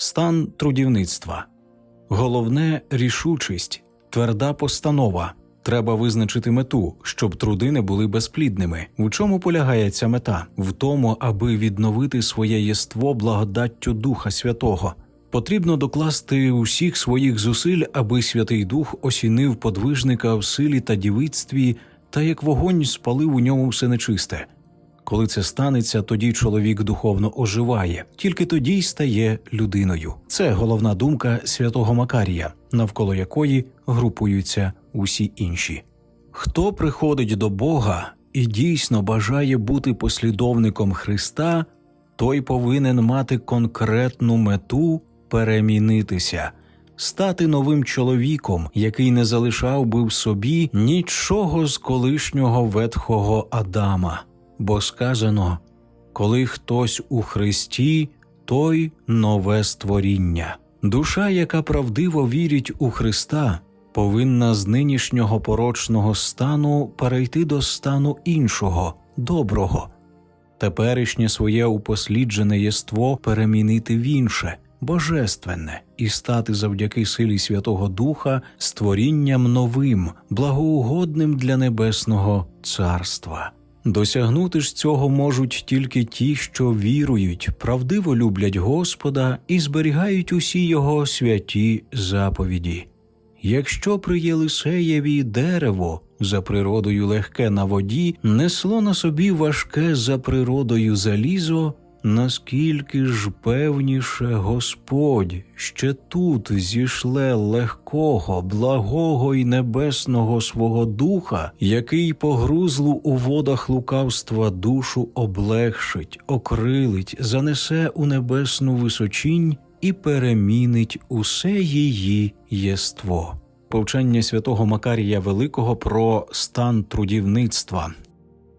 Стан трудівництва. Головне рішучість, тверда постанова. Треба визначити мету, щоб труди не були безплідними. В чому полягає ця мета? В тому, аби відновити своє єство благодаттю Духа Святого. Потрібно докласти усіх своїх зусиль, аби Святий Дух осінив подвижника в силі та дівицтві, та як вогонь спалив у ньому все нечисте. Коли це станеться, тоді чоловік духовно оживає, тільки тоді й стає людиною. Це головна думка святого Макарія, навколо якої групуються усі інші. Хто приходить до Бога і дійсно бажає бути послідовником Христа, той повинен мати конкретну мету перемінитися, стати новим чоловіком, який не залишав би в собі нічого з колишнього ветхого Адама. Бо сказано коли хтось у Христі, той нове створіння. Душа, яка правдиво вірить у Христа, повинна з нинішнього порочного стану перейти до стану іншого, доброго, теперішнє своє упосліджене єство перемінити в інше, божественне, і стати завдяки силі Святого Духа створінням новим, благоугодним для небесного царства. Досягнути ж цього можуть тільки ті, що вірують, правдиво люблять Господа і зберігають усі його святі заповіді. Якщо при Єлисеєві дерево за природою легке на воді несло на собі важке за природою залізо, наскільки ж певніше Господь ще тут зішле легкого, благого й небесного свого духа, який погрузлу у водах лукавства душу облегшить, окрилить, занесе у небесну височінь і перемінить усе її єство. Повчання святого Макарія Великого про стан трудівництва